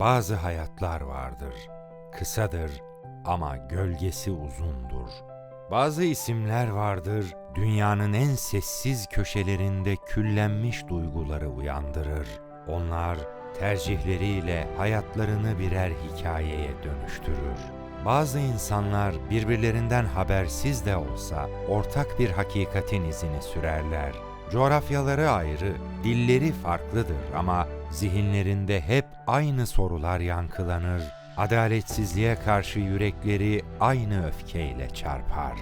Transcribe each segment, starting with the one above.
Bazı hayatlar vardır. Kısadır ama gölgesi uzundur. Bazı isimler vardır. Dünyanın en sessiz köşelerinde küllenmiş duyguları uyandırır. Onlar tercihleriyle hayatlarını birer hikayeye dönüştürür. Bazı insanlar birbirlerinden habersiz de olsa ortak bir hakikatin izini sürerler. Coğrafyaları ayrı, dilleri farklıdır ama zihinlerinde hep aynı sorular yankılanır. Adaletsizliğe karşı yürekleri aynı öfkeyle çarpar.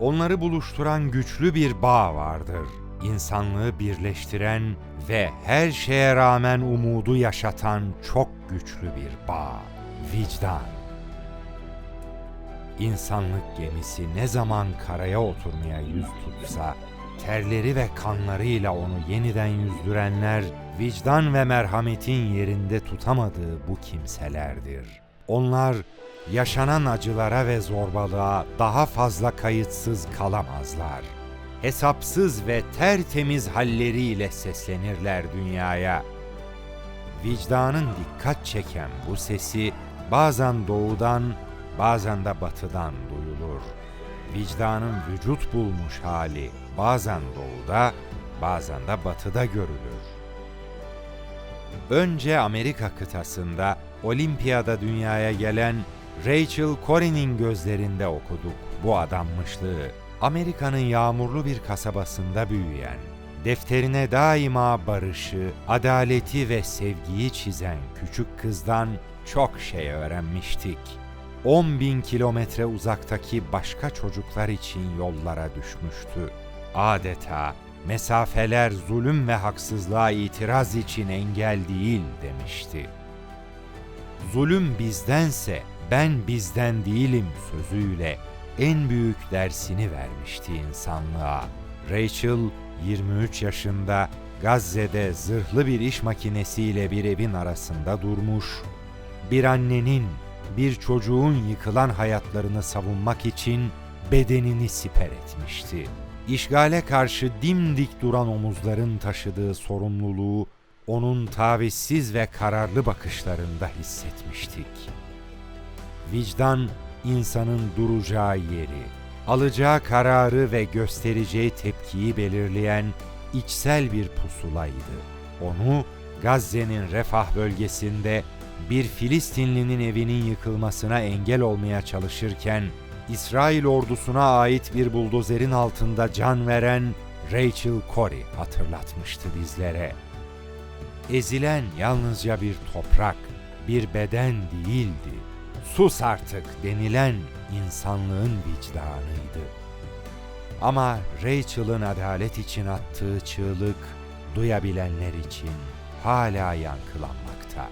Onları buluşturan güçlü bir bağ vardır. İnsanlığı birleştiren ve her şeye rağmen umudu yaşatan çok güçlü bir bağ. Vicdan. İnsanlık gemisi ne zaman karaya oturmaya yüz tutsa, terleri ve kanlarıyla onu yeniden yüzdürenler, vicdan ve merhametin yerinde tutamadığı bu kimselerdir. Onlar, yaşanan acılara ve zorbalığa daha fazla kayıtsız kalamazlar. Hesapsız ve tertemiz halleriyle seslenirler dünyaya. Vicdanın dikkat çeken bu sesi bazen doğudan, bazen de batıdan duyulur. Vicdanın vücut bulmuş hali bazen doğuda, bazen de batıda görülür. Önce Amerika kıtasında olimpiyada dünyaya gelen Rachel Corrie'nin gözlerinde okuduk bu adanmışlığı. Amerika'nın yağmurlu bir kasabasında büyüyen, defterine daima barışı, adaleti ve sevgiyi çizen küçük kızdan çok şey öğrenmiştik. 10 bin kilometre uzaktaki başka çocuklar için yollara düşmüştü. Adeta mesafeler zulüm ve haksızlığa itiraz için engel değil demişti. Zulüm bizdense ben bizden değilim sözüyle en büyük dersini vermişti insanlığa. Rachel 23 yaşında Gazze'de zırhlı bir iş makinesiyle bir evin arasında durmuş, bir annenin, bir çocuğun yıkılan hayatlarını savunmak için bedenini siper etmişti. İşgale karşı dimdik duran omuzların taşıdığı sorumluluğu onun tavizsiz ve kararlı bakışlarında hissetmiştik. Vicdan insanın duracağı yeri, alacağı kararı ve göstereceği tepkiyi belirleyen içsel bir pusulaydı. Onu Gazze'nin refah bölgesinde bir Filistinlinin evinin yıkılmasına engel olmaya çalışırken İsrail ordusuna ait bir buldozerin altında can veren Rachel Corrie hatırlatmıştı bizlere. Ezilen yalnızca bir toprak, bir beden değildi. Sus artık denilen insanlığın vicdanıydı. Ama Rachel'ın adalet için attığı çığlık duyabilenler için hala yankılanmakta.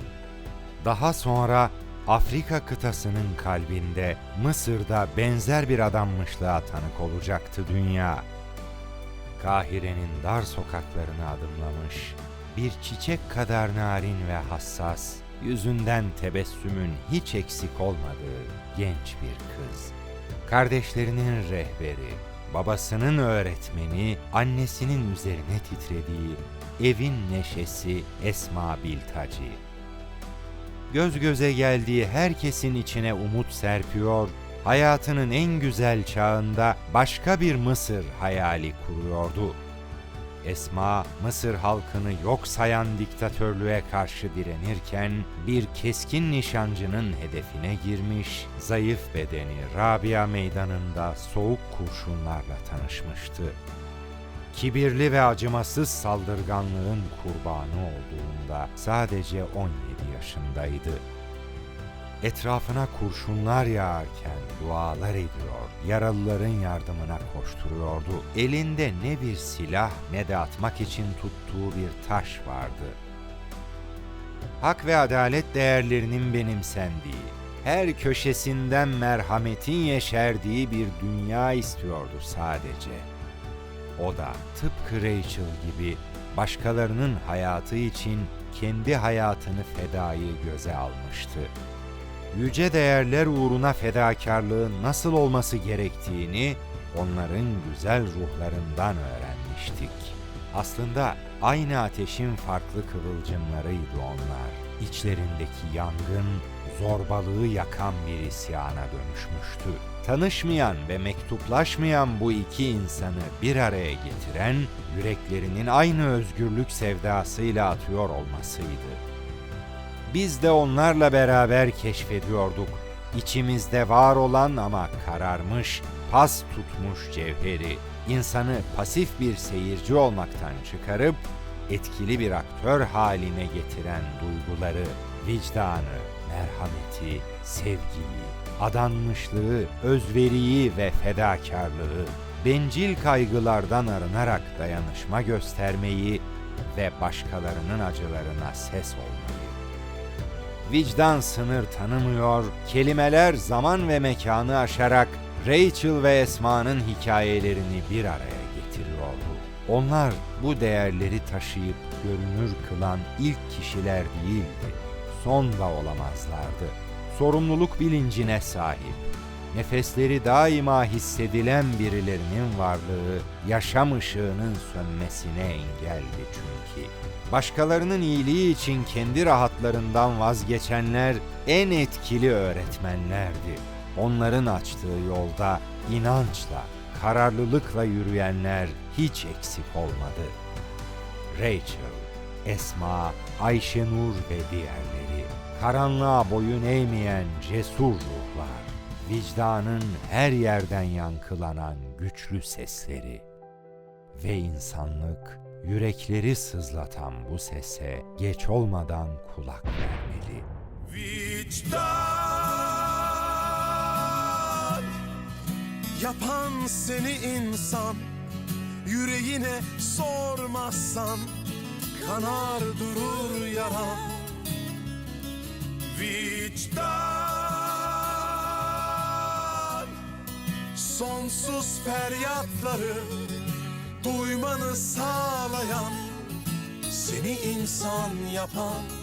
Daha sonra Afrika kıtasının kalbinde Mısır'da benzer bir adanmışlığa tanık olacaktı dünya. Kahire'nin dar sokaklarını adımlamış, bir çiçek kadar narin ve hassas, yüzünden tebessümün hiç eksik olmadığı genç bir kız. Kardeşlerinin rehberi, babasının öğretmeni, annesinin üzerine titrediği, evin neşesi Esma Biltaci göz göze geldiği herkesin içine umut serpiyor, hayatının en güzel çağında başka bir Mısır hayali kuruyordu. Esma, Mısır halkını yok sayan diktatörlüğe karşı direnirken bir keskin nişancının hedefine girmiş, zayıf bedeni Rabia meydanında soğuk kurşunlarla tanışmıştı kibirli ve acımasız saldırganlığın kurbanı olduğunda sadece 17 yaşındaydı. Etrafına kurşunlar yağarken dualar ediyor, yaralıların yardımına koşturuyordu. Elinde ne bir silah ne de atmak için tuttuğu bir taş vardı. Hak ve adalet değerlerinin benimsendiği, her köşesinden merhametin yeşerdiği bir dünya istiyordu sadece.'' O da tıpkı Rachel gibi başkalarının hayatı için kendi hayatını fedayı göze almıştı. Yüce değerler uğruna fedakarlığın nasıl olması gerektiğini onların güzel ruhlarından öğrenmiştik. Aslında aynı ateşin farklı kıvılcımlarıydı onlar. İçlerindeki yangın zorbalığı yakan bir isyana dönüşmüştü. Tanışmayan ve mektuplaşmayan bu iki insanı bir araya getiren yüreklerinin aynı özgürlük sevdasıyla atıyor olmasıydı. Biz de onlarla beraber keşfediyorduk. İçimizde var olan ama kararmış, pas tutmuş cevheri, insanı pasif bir seyirci olmaktan çıkarıp etkili bir aktör haline getiren duyguları, vicdanı, merhameti, sevgiyi, adanmışlığı, özveriyi ve fedakarlığı, bencil kaygılardan arınarak dayanışma göstermeyi ve başkalarının acılarına ses olmayı. Vicdan sınır tanımıyor, kelimeler zaman ve mekanı aşarak Rachel ve Esma'nın hikayelerini bir araya. Onlar bu değerleri taşıyıp görünür kılan ilk kişiler değildi. Son da olamazlardı. Sorumluluk bilincine sahip, nefesleri daima hissedilen birilerinin varlığı yaşam ışığının sönmesine engeldi çünkü. Başkalarının iyiliği için kendi rahatlarından vazgeçenler en etkili öğretmenlerdi. Onların açtığı yolda inançla, kararlılıkla yürüyenler hiç eksik olmadı. Rachel, Esma, Ayşenur ve diğerleri, karanlığa boyun eğmeyen cesur ruhlar, vicdanın her yerden yankılanan güçlü sesleri ve insanlık yürekleri sızlatan bu sese geç olmadan kulak vermeli. Vicdan Yapan seni insan Yüreğine sormazsan Kanar durur yaran Vicdan Sonsuz feryatları Duymanı sağlayan Seni insan yapan